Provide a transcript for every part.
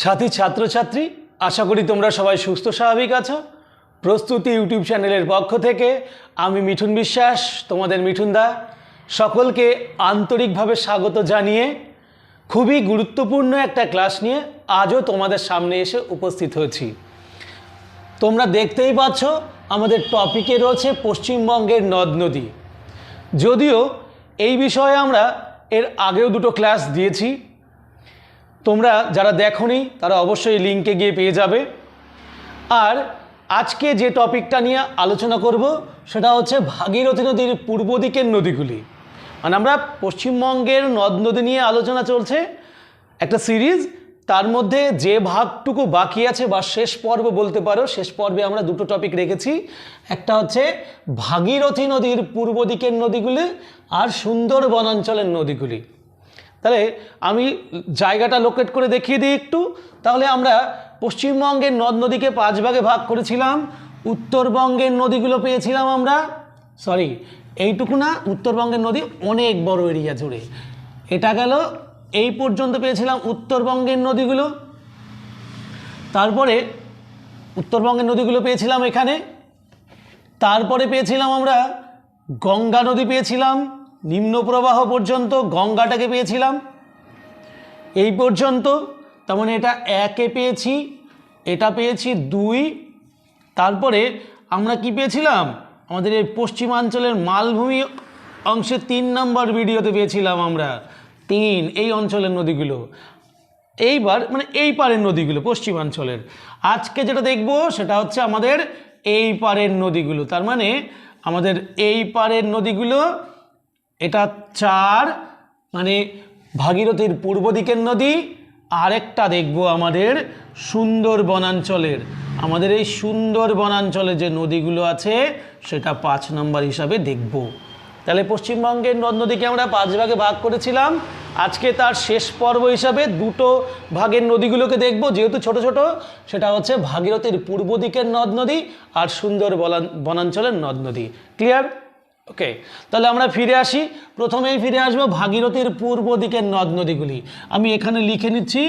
সাথী ছাত্রছাত্রী, আশা করি তোমরা সবাই সুস্থ, স্বাভাবিক আছো। প্রস্তুতি ইউটিউব চ্যানেলের পক্ষ থেকে আমি মিঠুন বিশ্বাস, তোমাদের মিঠুন দা। সকলকে আন্তরিকভাবে স্বাগত জানিয়ে খুবই গুরুত্বপূর্ণ একটা ক্লাস নিয়ে আজও তোমাদের সামনে এসে উপস্থিত হয়েছি। তোমরা দেখতেই পাচ্ছ, আমাদের টপিকে রয়েছে পশ্চিমবঙ্গের নদ নদী। যদিও এই বিষয়ে আমরা এর আগেও দুটো ক্লাস দিয়েছি তোমরা যারা দেখোনি, তারা অবশ্যই লিঙ্কে গিয়ে পেয়ে যাবে। আর আজকে যে টপিকটা নিয়ে আলোচনা করব, সেটা হচ্ছে ভাগীরথী নদীর পূর্ব দিকের নদীগুলি। মানে আমরা পশ্চিমবঙ্গের নদ নদী নিয়ে আলোচনা চলছে একটা সিরিজ। তার মধ্যে যে ভাগটুকু বাকি আছে বা শেষ পর্ব বলতে পারো, শেষ পর্বে আমরা দুটো টপিক রেখেছি। একটা হচ্ছে ভাগীরথী নদীর পূর্ব দিকের নদীগুলি আর সুন্দর বনাঞ্চলের নদীগুলি। তাহলে আমি জায়গাটা লোকেট করে দেখিয়ে দিই একটু। তাহলে আমরা পশ্চিমবঙ্গের নদ নদীকে পাঁচ ভাগে ভাগ করেছিলাম। উত্তরবঙ্গের নদীগুলো পেয়েছিলাম আমরা সরি এইটুকু না, উত্তরবঙ্গের নদী অনেক বড় এরিয়া জুড়ে। এটা গেল, এই পর্যন্ত পেয়েছিলাম উত্তরবঙ্গের নদীগুলো। তারপরে উত্তরবঙ্গের নদীগুলো পেয়েছিলাম এখানে। তারপরে পেয়েছিলাম আমরা গঙ্গা নদী পেয়েছিলাম। নিম্ন প্রবাহ পর্যন্ত গঙ্গাটাকে পেয়েছিলাম। এই পর্যন্ত তার মানে এটা একে পেয়েছি, এটা পেয়েছি দুই। তারপরে আমরা কি পেয়েছিলাম? আমাদের এই পশ্চিমাঞ্চলের মালভূমি অংশে তিন নম্বর ভিডিওতে পেয়েছিলাম আমরা। তিন, এই অঞ্চলের নদীগুলো। এইবার মানে এই পারের নদীগুলো, পশ্চিমাঞ্চলের। আজকে যেটা দেখব সেটা হচ্ছে আমাদের এই পারের নদীগুলো। তার মানে আমাদের এই পারের নদীগুলো এটা চার মানে ভাগীরথীর পূর্ব দিকের নদী, আরেকটা দেখব আমাদের সুন্দর বনাঞ্চলের আমাদের এই সুন্দর বনাঞ্চলে যে নদীগুলো আছে, সেটা পাঁচ নম্বর হিসাবে দেখব। তাহলে পশ্চিমবঙ্গের নদ নদীকে আমরা পাঁচ ভাগে ভাগ করেছিলাম। আজকে তার শেষ পর্ব হিসাবে দুটো ভাগের নদীগুলোকে দেখব। যেহেতু ছোট ছোট, সেটা হচ্ছে ভাগীরথীর পূর্ব দিকের নদ নদী আর সুন্দর বনাঞ্চলের নদ নদী। ক্লিয়ার? ওকে তাহলে আমরা ফিরে আসি। প্রথমেই ফিরে আসব ভাগীরথীর পূর্ব দিকের নদ নদীগুলি। আমি এখানে লিখে নিচ্ছি,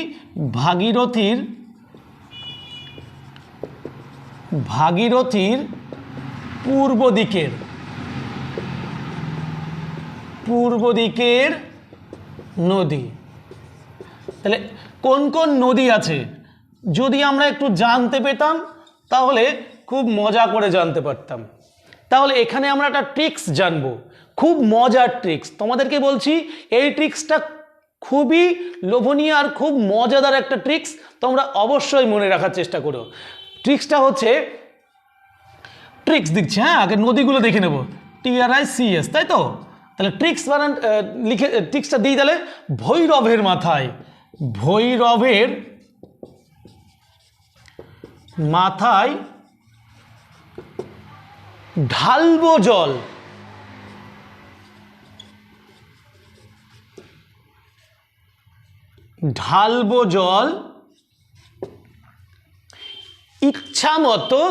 ভাগীরথীর ভাগীরথীর পূর্ব দিকের পূর্ব দিকের নদী। তাহলে কোন কোন নদী আছে? যদি আমরা একটু জানতে পেতাম, তাহলে খুব মজা করে জানতে পারতাম। তাহলে এখানে আমরা একটা ট্রিক্স জানব। খুব মজার ট্রিক্স তোমাদেরকে বলছি, এই ট্রিক্সটা খুবই লোভনীয় আর খুব মজাদার একটা ট্রিক্স তোমরা অবশ্যই মনে রাখার চেষ্টা করো। ট্রিক্সটা হচ্ছে ট্রিক্স দিচ্ছি হ্যাঁ? আগে নদীগুলো দেখে নেব। টিআরআই সিএস তাই তো? তাহলে ট্রিক্স বানান লিখে ট্রিক্সটা দিই তাহলে, ভৈরবের মাথায়। ভৈরবের মাথায় ঢালবো জল। ঢালবো জল। ইচ্ছা মতো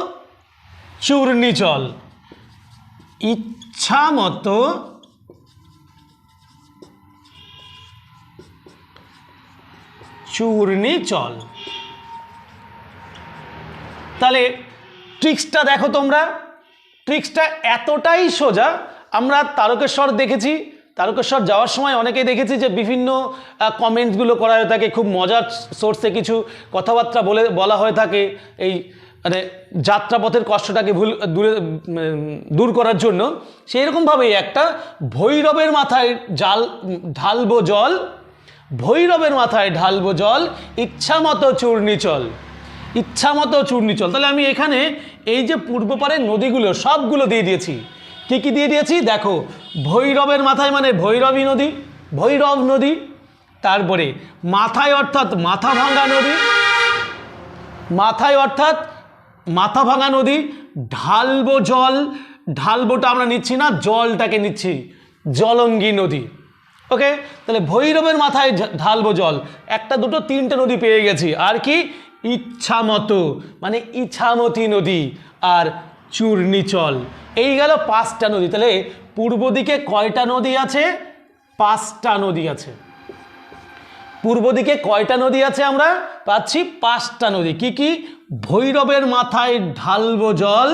চূর্ণি জল। ইচ্ছা মতো চূর্ণি চল তাহলে ট্রিক্সটা দেখো তোমরা। ট্রিক্সটা এতটাই সোজা, আমরা তারকেশ্বর দেখেছি। তারকেশ্বর যাওয়ার সময় অনেকেই দেখেছি যে বিভিন্ন কমেন্টসগুলো করা হয়ে থাকে, খুব মজার সোর্সে কিছু কথাবার্তা বলে, বলা হয়ে থাকে এই মানে যাত্রাপথের কষ্টটাকে ভুল, দূরে দূর করার জন্য। সেই রকমভাবেই একটা ভৈরবের মাথায় জাল, ঢালবো জল, ভৈরবের মাথায় ঢালবো জল ইচ্ছা মতো চূর্ণি চল ইচ্ছা মতো চূর্ণি চল তাহলে আমি এখানে এই যে পূর্ব পারের নদীগুলো, সবগুলো দিয়ে দিয়েছি। কি কি দিয়ে দিয়েছি? দেখো, ভৈরবের মাথায় মানে ভৈরবী নদী, ভৈরব নদী, তারপরে মাথায় অর্থাৎ মাথা ভাঙ্গা নদী, মাথায় অর্থাৎ মাথা ভাঙা নদী, ঢালবো জল, ঢালবোটা আমরা নিচ্ছি না, জলটাকে নিচ্ছি, জলঙ্গি নদী। ওকে তাহলে ভৈরবের মাথায় ঢালবো জল। একটা, দুটো, তিনটে নদী পেয়ে গেছি। আর কি? ইচ্ছা মতো মানে ইচ্ছামতি নদী আর চূর্ণিচল। এই গেল পাঁচটা নদী। তাহলে পূর্ব দিকে কয়টা নদী আছে? পাঁচটা নদী আছে। পূর্ব দিকে কয়টা নদী আছে আমরা? পাচ্ছি পাঁচটা নদী। কি কি? ভৈরবের মাথায় ঢালবো জল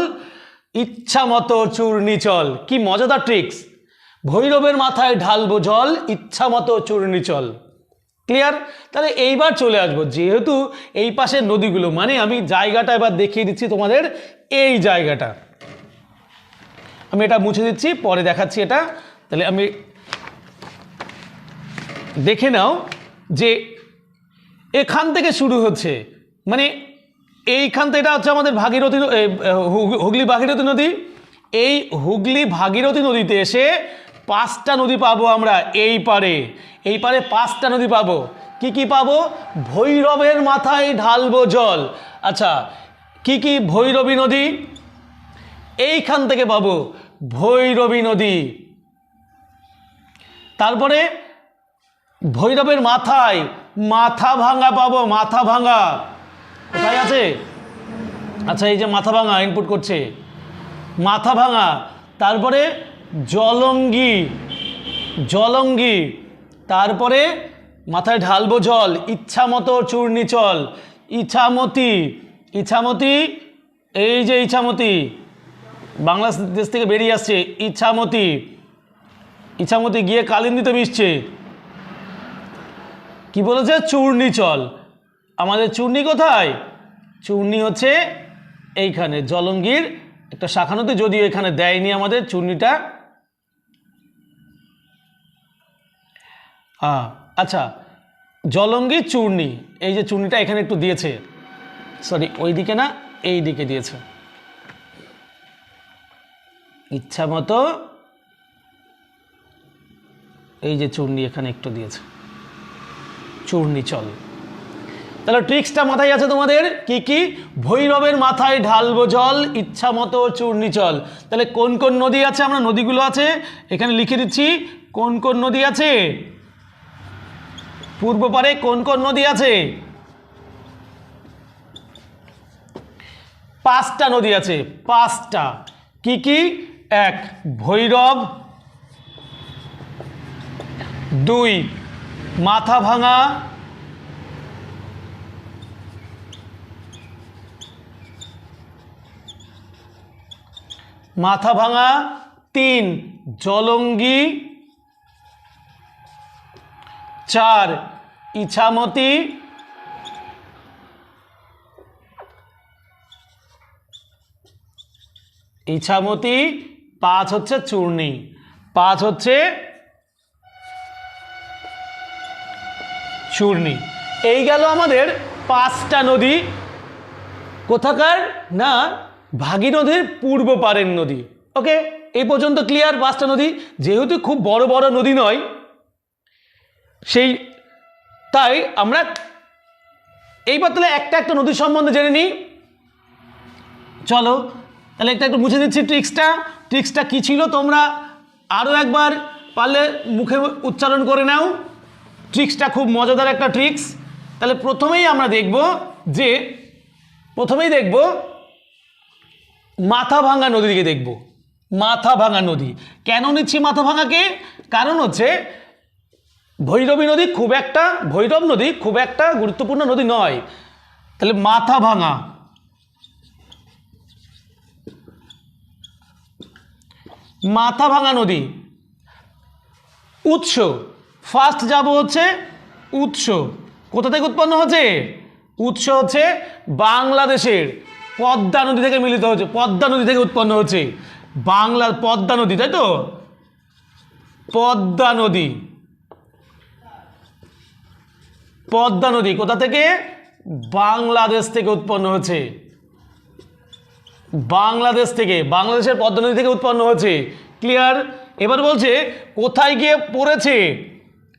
ইচ্ছা মতো চূর্ণিচল। কি মজাদার ট্রিক্স ভৈরবের মাথায় ঢালবো জল ইচ্ছা মতো চূর্ণিচল। ক্লিয়ার তাহলে এইবার চলে আসব। যেহেতু এই পাশের নদীগুলো মানে আমি জায়গাটা এবার দেখিয়ে দিচ্ছি তোমাদের এই জায়গাটা। আমি এটা মুছে দিচ্ছি, পরে দেখাচ্ছি এটা। তাহলে আমি দেখে নাও যে এখান থেকে শুরু হচ্ছে। মানে এইখান থেকে এটা হচ্ছে আমাদের ভাগীরথী হুগলি ভাগীরথী নদী। এই হুগলি ভাগীরথী নদীতে এসে পাঁচটা নদী পাবো আমরা এই পারে। এই পারে পাঁচটা নদী পাবো। কি কি পাবো? ভৈরবের মাথায় ঢালবো জল। আচ্ছা কি কি ভৈরবী নদী? এইখান থেকে পাবো ভৈরবী নদী। তারপরে ভৈরবের মাথায় মাথা ভাঙা পাবো, মাথা ভাঙা। কোথায় আছে? আচ্ছা এই যে মাথা ভাঙা ইনপুট করছে। মাথা ভাঙা। তারপরে জলঙ্গি জলঙ্গি। তারপরে মাথায় ঢালবো জল ইচ্ছা মতো চূর্ণি চল। ইছামতি ইছামতি, এই যে ইছামতি, বাংলাদেশ থেকে বেরিয়ে আসছে, ইছামতি। ইছামতি গিয়ে কালিন্দিতে মিশছে। কি বলেছে? চূর্ণি চল। আমাদের চূর্ণি কোথায়? চূর্ণি হচ্ছে এইখানে, জলঙ্গির একটা শাখা নদী যদিও এখানে দেয়নি আমাদের চূর্ণিটা। হ্যাঁ আচ্ছা জলঙ্গি চূর্ণি, এই যে চূর্ণিটা এখানে একটু দিয়েছে। সরি ওই দিকে না এই দিকে দিয়েছে। ইচ্ছা মতো এই যে চূর্ণি এখানে একটু দিয়েছে। চূর্ণি চল। তাহলে ট্রিক্সটা মাথায় আছে তোমাদের, কি কি? ভৈরবের মাথায় ঢালবো জল, ইচ্ছা মতো চূর্ণি চল। তাহলে কোন কোন নদী আছে? আমরা নদীগুলো আছে, এখানে লিখে দিচ্ছি, কোন কোন নদী আছে? পূর্ব পারে কোন কোন নদী আছে? পাঁচটা নদী আছে, পাঁচটা। কি কি? এক, ভৈরব। দুই মাথা ভাঙা মাথা ভাঙা তিন, জলঙ্গি। চার, ইছামতি। ইছামতি, পাঁচ হচ্ছে চূর্ণি। পাঁচ হচ্ছে চূর্ণি। এই গেল আমাদের পাঁচটা নদী। কোথাকার না ভাগীরথীর পূর্ব পারের নদী। ওকে এই পর্যন্ত ক্লিয়ার পাঁচটা নদী। যেহেতু খুব বড় বড় নদী নয় সেই, তাই আমরা এইবার তাহলে একটা একটা নদী সম্বন্ধে জেনে নিই। চলো, তাহলে একটা একটু বুঝে দিচ্ছি ট্রিক্সটা ট্রিক্সটা কী ছিল তোমরা আরও একবার পারলে মুখে উচ্চারণ করে নাও। ট্রিক্সটা খুব মজাদার একটা ট্রিক্স তাহলে প্রথমেই আমরা দেখব যে, প্রথমেই দেখব মাথা ভাঙা নদীকে দেখব। মাথা ভাঙা নদী। কেন নিচ্ছি মাথা ভাঙাকে কারণ হচ্ছে ভৈরবী নদী খুব একটা, ভৈরব নদী খুব একটা গুরুত্বপূর্ণ নদী নয়। তাহলে মাথা ভাঙা। মাথা ভাঙা নদী। উৎস। ফার্স্ট যাব হচ্ছে উৎস। কোথা থেকে উৎপন্ন হচ্ছে? উৎস হচ্ছে বাংলাদেশের পদ্মা নদী থেকে মিলিত হচ্ছে, পদ্মা নদী থেকে উৎপন্ন হচ্ছে। বাংলা, পদ্মা নদী, তাই তো? পদ্মা নদী। পদ্মা নদী কোথা থেকে? বাংলাদেশ থেকে উৎপন্ন হচ্ছে বাংলাদেশ থেকে, বাংলাদেশের পদ্মা নদী থেকে উৎপন্ন হচ্ছে ক্লিয়ার এবার বলছে, কোথায় গিয়ে পড়েছে?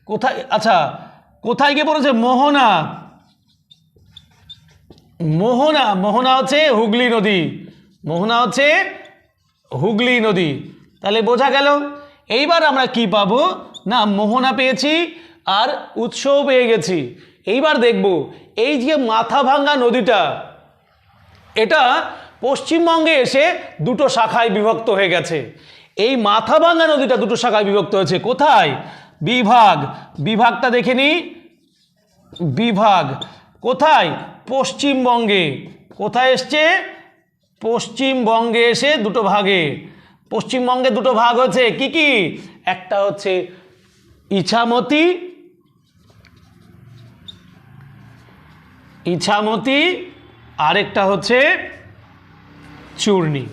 কোথায় আচ্ছা কোথায় গিয়ে পড়েছে? মোহনা। মোহনা মোহনা হচ্ছে হুগলি নদী। মোহনা হচ্ছে হুগলি নদী। তাহলে বোঝা গেল। এইবার আমরা কি পাবো? না, মোহনা পেয়েছি। আর উৎসও পেয়ে গেছি। এইবার দেখব এই যে মাথা ভাঙ্গা নদীটা, এটা পশ্চিমবঙ্গে এসে দুটো শাখায় বিভক্ত হয়ে গেছে। এই মাথাভাঙ্গা নদীটা দুটো শাখায় বিভক্ত হয়েছে। কোথায়? বিভাগ। বিভাগটা দেখে নিই বিভাগ। কোথায়? পশ্চিমবঙ্গে। কোথায় এসছে? পশ্চিমবঙ্গে এসে দুটো ভাগে। পশ্চিমবঙ্গে দুটো ভাগ হচ্ছে কি কি? একটা হচ্ছে ইছামতি ইছামতি, আরেকটা হচ্ছে চূর্ণী।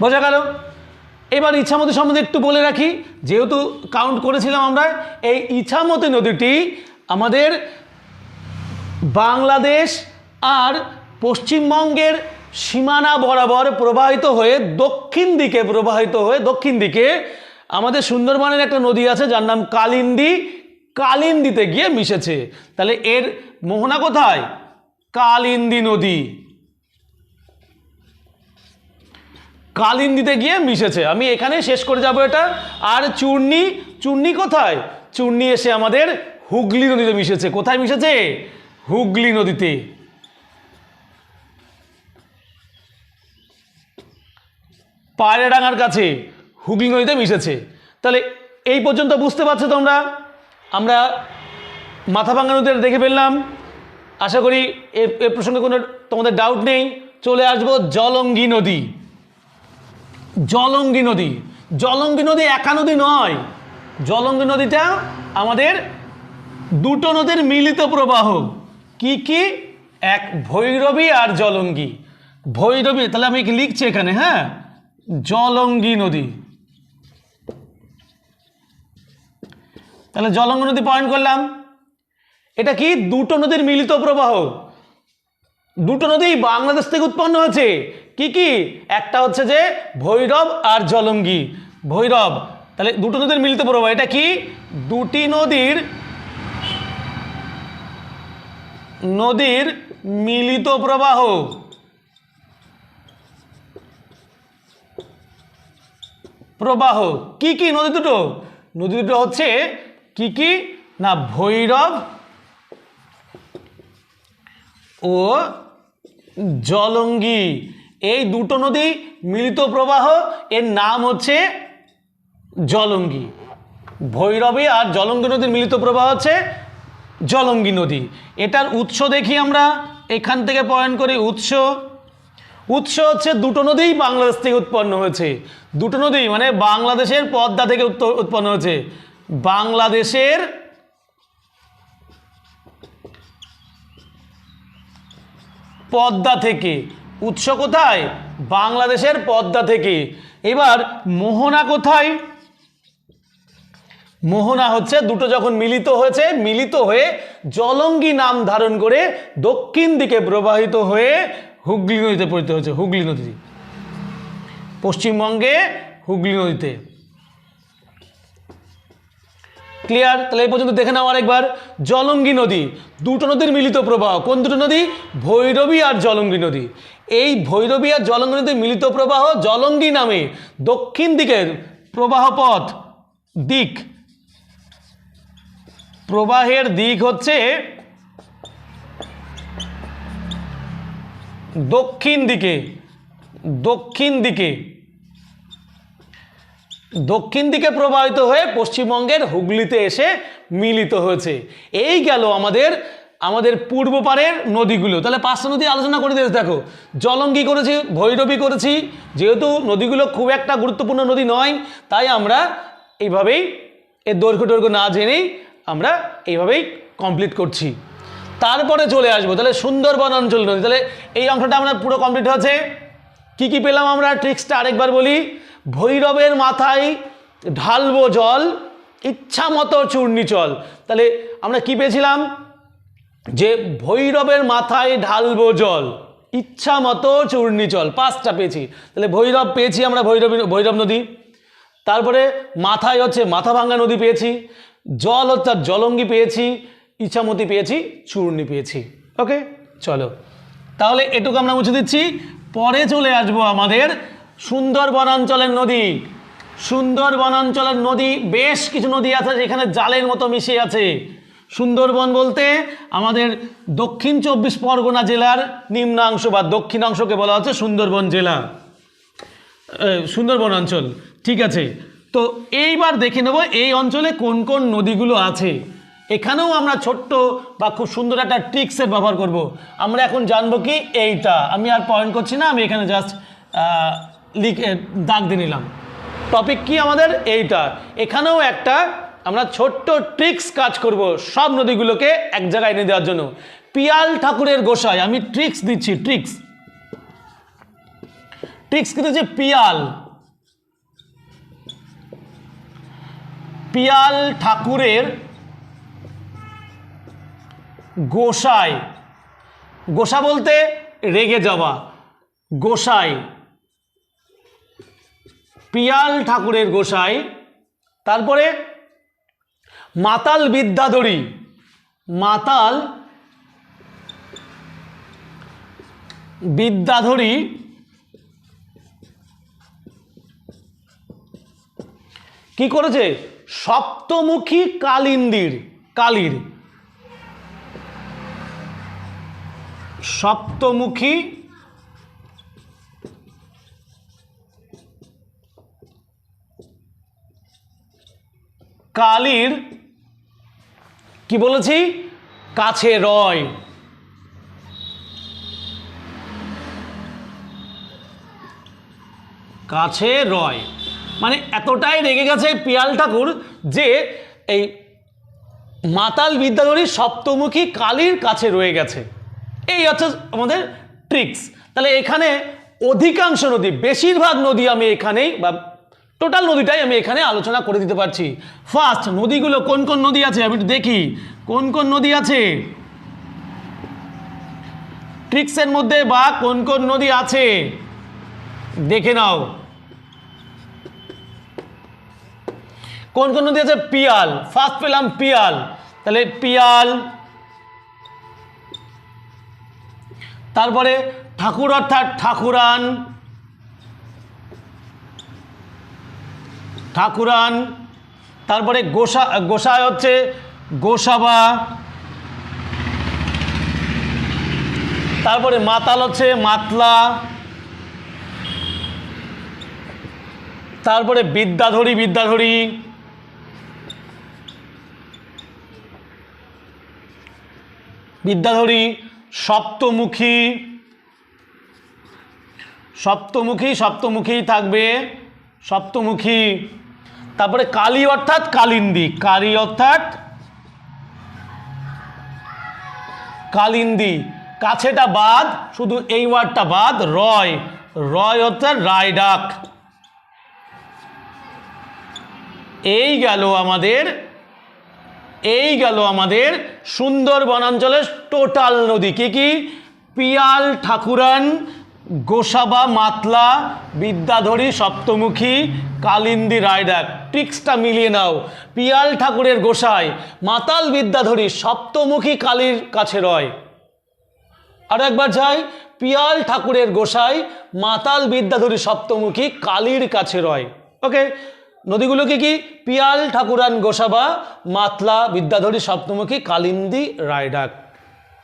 বোঝা গেল? এবার ইছামতি সম্বন্ধে একটু বলে রাখি, যেহেতু কাউন্ট করেছিলাম আমরা, এই ইছামতি নদীটি আমাদের বাংলাদেশ আর পশ্চিমবঙ্গের সীমানা বরাবর প্রবাহিত হয়ে দক্ষিণ দিকে প্রবাহিত হয়ে দক্ষিণ দিকে আমাদের সুন্দরবনের একটা নদী আছে, যার নাম কালিন্দী। কালিন্দিতে গিয়ে মিশেছে। তাহলে এর মোহনা কোথায়? কালিন্দী নদী। কালিন্দিতে গিয়ে মিশেছে। আমি এখানে শেষ করে যাব এটা। আর চূর্ণি চূর্ণি কোথায়? চূর্ণি এসে আমাদের হুগলি নদীতে মিশেছে। কোথায় মিশেছে? হুগলি নদীতে। পায়রাডাঙ্গার কাছে হুগলি নদীতে মিশেছে। তাহলে এই পর্যন্ত বুঝতে পারছ তোমরা? আমরা মাথাভাঙ্গা নদীতে দেখে ফেললাম। আশা করি এ প্রসঙ্গে কোনো তোমাদের ডাউট নেই। চলে আসব জলঙ্গি নদী। জলঙ্গি নদী। জলঙ্গি নদী একা নদী নয়। জলঙ্গি নদীটা আমাদের দুটো নদীর মিলিত প্রবাহ। কি কি? এক ভৈরবী আর জলঙ্গি। ভৈরবী, তাহলে আমি লিখছি এখানে হ্যাঁ? জলঙ্গি নদী। তাহলে জলঙ্গ নদী পয়েন্ট করলাম। এটা কি? দুটো নদীর মিলিত প্রবাহ। দুটো নদী বাংলাদেশ থেকে উৎপন্ন হয়েছে। কি কি? একটা হচ্ছে যে ভৈরব আর জলঙ্গি। ভৈরব, তাহলে দুটো নদীর মিলিত প্রবাহ। এটা কি? দুটি নদীর নদীর মিলিত প্রবাহ। প্রবাহ। কি কি নদী দুটো? নদী দুটো হচ্ছে কি কি? না, ভৈরব ও জলঙ্গি। এই দুটো নদী মিলিত প্রবাহ, এর নাম হচ্ছে জলঙ্গি। ভৈরবী আর জলঙ্গি নদীর মিলিত প্রবাহ হচ্ছে জলঙ্গি নদী। এটার উৎস দেখি আমরা, এখান থেকে পয়েন্ট করি উৎস। উৎস হচ্ছে দুটো নদীই বাংলাদেশ থেকে উৎপন্ন হয়েছে। দুটো নদী মানে বাংলাদেশের পদ্মা থেকে উৎপন্ন হয়েছে। বাংলাদেশের পদ্মা থেকে, উৎস কোথায়? বাংলাদেশের পদ্মা থেকে। এবার মোহনা কোথায়? মোহনা হচ্ছে দুটো যখন মিলিত হয়েছে, মিলিত হয়ে জলঙ্গি নাম ধারণ করে দক্ষিণ দিকে প্রবাহিত হয়ে হুগলি নদীতে পরিণত হয়েছে, হুগলি নদী পশ্চিমবঙ্গে হুগলি নদীতে। ক্লিয়ার তাহলে এই পর্যন্ত দেখে নাও আরেকবার। জলঙ্গি নদী, দুটো নদীর মিলিত প্রবাহ। কোন দুটো নদী? ভৈরবী আর জলঙ্গি নদী। এই ভৈরবী আর জলঙ্গি নদীর মিলিত প্রবাহ জলঙ্গি নামে। দক্ষিণ দিকের প্রবাহ পথ দিক। প্রবাহের দিক হচ্ছে দক্ষিণ দিকে। দক্ষিণ দিকে। দক্ষিণ দিকে প্রবাহিত হয়ে পশ্চিমবঙ্গের হুগলিতে এসে মিলিত হয়েছে। এই গেল আমাদের আমাদের পূর্ব পারের নদীগুলো। তাহলে পাঁচটা নদী আলোচনা করে দিয়েছে দেখো। জলঙ্গি করেছি, ভৈরবী করেছি, যেহেতু নদীগুলো খুব একটা গুরুত্বপূর্ণ নদী নয়, তাই আমরা এইভাবেই এর দৈর্ঘ্য দৈর্ঘ্য না জেনেই আমরা এইভাবেই কমপ্লিট করছি। তারপরে চলে আসব। তাহলে সুন্দরবন অঞ্চল নদী, তাহলে এই অংশটা আমরা পুরো কমপ্লিট হয়েছে। কি কি পেলাম আমরা? ট্রিক্সটা আরেকবার বলি। ভৈরবের মাথায় ঢালবো জল, ইচ্ছা মতো চূর্ণি চল। তাহলে আমরা কি পেয়েছিলাম? যে ভৈরবের মাথায় ঢালবো জল, ইচ্ছা মতো চূর্ণি চল, পাঁচটা পেয়েছি। তাহলে ভৈরব পেয়েছি আমরা, ভৈরব ভৈরব নদী। তারপরে মাথায় হচ্ছে মাথা ভাঙ্গা নদী পেয়েছি, জল হচ্ছে জলঙ্গি পেয়েছি, ইচ্ছামতি পেয়েছি, চূর্ণি পেয়েছি। ওকে চলো। তাহলে এটুকু আমরা মুছে দিচ্ছি। পরে চলে আসব আমাদের সুন্দর বনাঞ্চলের নদী। সুন্দর বনাঞ্চলের নদী, বেশ কিছু নদী আছে যেখানে জালের মতো মিশে আছে। সুন্দরবন বলতে আমাদের দক্ষিণ চব্বিশ পরগনা জেলার নিম্নাংশ বা দক্ষিণাংশকে বলা হচ্ছে সুন্দরবন জেলা। সুন্দরবন অঞ্চল ঠিক আছে। তো এইবার দেখে নেব এই অঞ্চলে কোন কোন নদীগুলো আছে। এখানেও আমরা ছোট্ট বা খুব সুন্দর একটা ট্রিক্সের ব্যবহার করব। আমরা এখন জানব কি এইটা। আমি আর পয়েন্ট করছি না, আমি এখানে জাস্ট লিখে দাগ দিয়ে নিলাম। টপিক কি আমাদের? এইটা। এখানেও একটা আমরা ছোট্ট ট্রিক্স কাজ করব সব নদীগুলোকে এক জায়গায় এনে দেওয়ার জন্য। পিয়াল ঠাকুরের গোসাই, আমি ট্রিক্স দিচ্ছি ট্রিক্স ট্রিক্স কিন্তু যে পিয়াল। পিয়াল ঠাকুরের গোসাই। গোসা বলতে রেগে যাওয়া। গোসাই। পিয়াল ঠাকুরের গোসাই। তারপরে মাতাল বিদ্যাধরী। মাতাল বিদ্যাধরী। কি করেছে? সপ্তমুখী কালিন্দির, কালীর। সপ্তমুখী। কালীর কি বলেছি? কাছে রয়। কাছে রয়। মানে এতটাই রেগে গেছে পিয়াল ঠাকুর যে এই মাতাল বিদ্যাধরী সপ্তমুখী কালীর কাছে রয়ে গেছে। এই হচ্ছে আমাদের ট্রিক্স তাহলে এখানে অধিকাংশ নদী, বেশিরভাগ নদী আমি এখানেই বা টোটাল নদীটাই আমি এখানে আলোচনা করে দিতে পারছি। ফার্স্ট নদীগুলো কোন কোন নদী আছে? আমি একটু দেখি। কোন কোন নদী আছে? ট্রিক্সের মধ্যে বা কোন কোন নদী আছে? দেখে নাও। কোন কোন নদী আছে? পিয়াল। ফার্স্ট পেলাম পিয়াল। তাহলে পিয়াল তারপরে ঠাকুর অর্থাৎ ঠাকুরান ঠাকুরান, তারপরে গোসা গোসায় হচ্ছে গোসাবা, তারপরে মাতাল হচ্ছে মাতলা, তারপরে বিদ্যাধরী বিদ্যাধরী বিদ্যাধরী সপ্তমুখী। সপ্তমুখী সপ্তমুখী থাকবে। সপ্তমুখী। তারপরে কালী অর্থাৎ কালিন্দী। কালী অর্থাৎ কালিন্দী। কাছেটা বাদ, শুধু এই ওয়ার্ডটা বাদ, রয়। রয় অর্থাৎ রায় ডাক এই গেল আমাদের এই গেল আমাদের সুন্দর বনাঞ্চলের টোটাল নদী। কি কি? পিয়াল, ঠাকুরান, গোসাবা, মাতলা, বিদ্যাধরী, সপ্তমুখী, কালিন্দী রায়ডাক ট্রিক্সটা মিলিয়ে নাও। পিয়াল ঠাকুরের গোসাই, মাতাল বিদ্যাধরী, সপ্তমুখী, কালীর কাছে রয়। আর একবার যাই। পিয়াল ঠাকুরের গোসাই, মাতাল বিদ্যাধরী, সপ্তমুখী, কালীর কাছে রয়। ওকে নদীগুলো কি? কি পিয়াল, ঠাকুরান, গোসাবা, মাতলা, বিদ্যাধরী, সপ্তমুখী, কালিন্দী, রায়ডাক।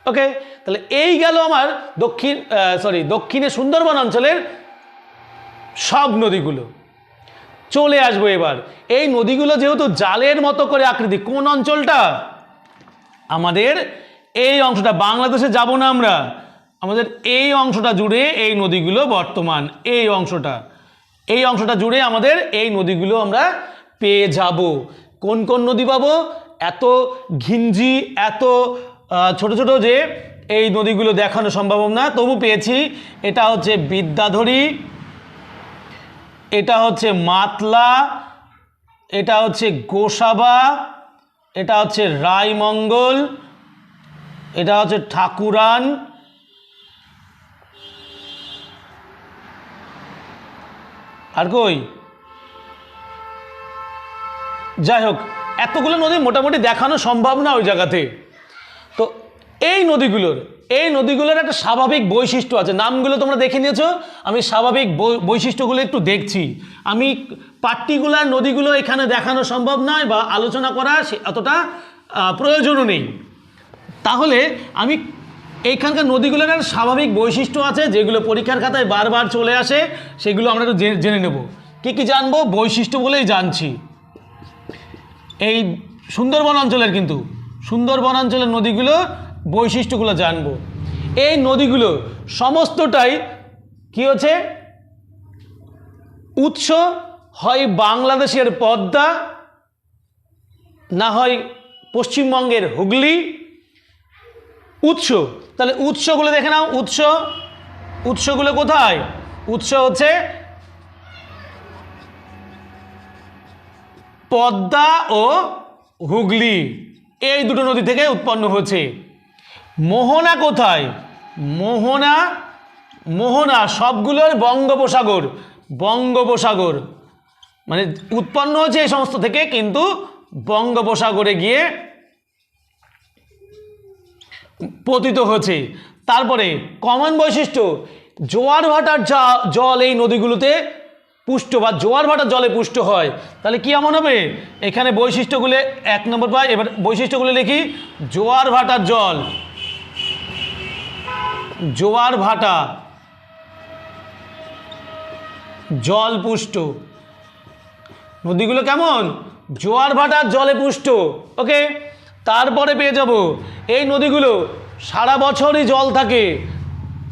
ওকে তাহলে এই গেল আমার দক্ষিণ সরি দক্ষিণে সুন্দরবন অঞ্চলের সব নদীগুলো। চলে আসব এবার। এই নদীগুলো যেহেতু জালের মতো করে আকৃতি, কোন অঞ্চলটা? আমাদের এই অংশটা, বাংলাদেশে যাব না আমরা। আমাদের এই অংশটা জুড়ে এই নদীগুলো বর্তমান, এই অংশটা। এই অংশটা জুড়ে আমাদের এই নদীগুলো আমরা পেয়ে যাব। কোন কোন নদী পাবো? এত ঘিঞ্জি, এত ছোট ছোট যে এই নদীগুলো দেখানো সম্ভব না, তবু পেয়েছি। এটা হচ্ছে বিদ্যাধরী, এটা হচ্ছে মাতলা, এটা হচ্ছে গোসাবা, এটা হচ্ছে রায়মঙ্গল, এটা হচ্ছে ঠাকুরান আর কই? যাই হোক, এতগুলো নদী মোটামুটি দেখানো সম্ভব না ওই জায়গাতে। তো এই নদীগুলোর এই নদীগুলোর একটা স্বাভাবিক বৈশিষ্ট্য আছে। নামগুলো তোমরা দেখে নিয়েছো, আমি স্বাভাবিক বৈশিষ্ট্যগুলো একটু দেখছি। আমি পার্টিকুলার নদীগুলো এখানে দেখানো সম্ভব নয় বা আলোচনা করা অতটা প্রয়োজনও নেই। তাহলে আমি এইখানকার নদীগুলোর স্বাভাবিক বৈশিষ্ট্য আছে, যেগুলো পরীক্ষার খাতায় বারবার চলে আসে, সেগুলো আমরা একটু জেনে নেব। কী কী জানব? বৈশিষ্ট্য বলেই জানছি। এই সুন্দরবন অঞ্চলের কিন্তু, সুন্দরবন অঞ্চলের নদীগুলো বৈশিষ্ট্যগুলো জানব। এই নদীগুলো সমস্তটাই কি হচ্ছে? উৎস হয় বাংলাদেশের পদ্মা, না হয় পশ্চিমবঙ্গের হুগলি উৎস। তাহলে উৎসগুলো দেখে নাও, উৎস। উৎসগুলো কোথায়? উৎস হচ্ছে পদ্মা ও হুগলি। এই দুটো নদী থেকে উৎপন্ন হয়েছে। মোহনা কোথায়? মোহনা মোহনা সবগুলোর বঙ্গোপসাগর বঙ্গোপসাগর। মানে উৎপন্ন হয়েছে এই সমস্ত থেকে, কিন্তু বঙ্গোপসাগরে গিয়ে পতিত হয়েছে। তারপরে কমন বৈশিষ্ট্য, জোয়ার ভাটার যা জল এই নদীগুলোতে পুষ্ট বা জোয়ার ভাটার জলে পুষ্ট হয়। তাহলে কি এমন হবে? এখানে বৈশিষ্ট্যগুলো এক নম্বর পাই, এবার বৈশিষ্ট্যগুলো লিখি। জোয়ার ভাটার জল। জোয়ার ভাটা। জল পুষ্ট। নদীগুলো কেমন? জোয়ার ভাটার জলে পুষ্ট। ওকে? তারপরে পেয়ে যাব। এই নদীগুলো সারা বছরই জল থাকে।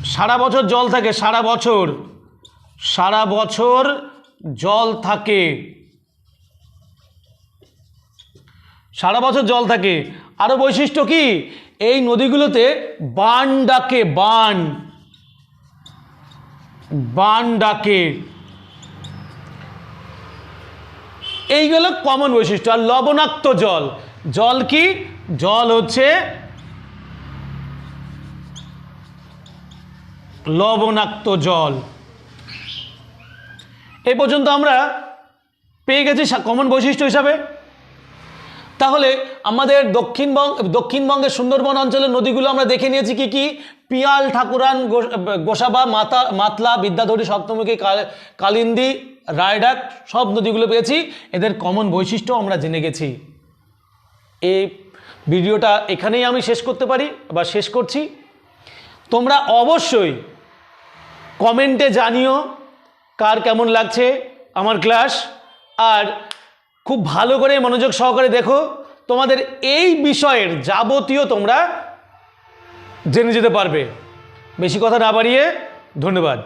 সারা বছর জল থাকে, সারা বছর। সারা বছর জল থাকে। সারা বছর জল থাকে। আরও বৈশিষ্ট্য কি? এই নদীগুলোতে বান ডাকে, বান। বান ডাকে। এইগুলো কমন বৈশিষ্ট্য আর লবণাক্ত জল। জল কি? জল হচ্ছে লবণাক্ত জল। এই পর্যন্ত আমরা পেয়ে গেছি কমন বৈশিষ্ট্য হিসাবে। তাহলে আমাদের দক্ষিণবঙ্গ দক্ষিণবঙ্গের সুন্দরবন অঞ্চলের নদীগুলো আমরা দেখে নিয়েছি কি কি? পিয়াল, ঠাকুরান গোসাবা, মাতা মাতলা, বিদ্যাধরী, সপ্তমুখী, কাল- কালিন্দী, রায়ডাক সব নদীগুলো পেয়েছি। এদের কমন বৈশিষ্ট্য আমরা জেনে গেছি। এই ভিডিওটা এখানেই আমি শেষ করতে পারি বা শেষ করছি। তোমরা অবশ্যই কমেন্টে জানিও কার কেমন লাগছে আমার ক্লাস। আর খুব ভালো করে মনোযোগ সহকারে দেখো, তোমাদের এই বিষয়ের যাবতীয় তোমরা জেনে যেতে পারবে। বেশি কথা না বাড়িয়ে ধন্যবাদ।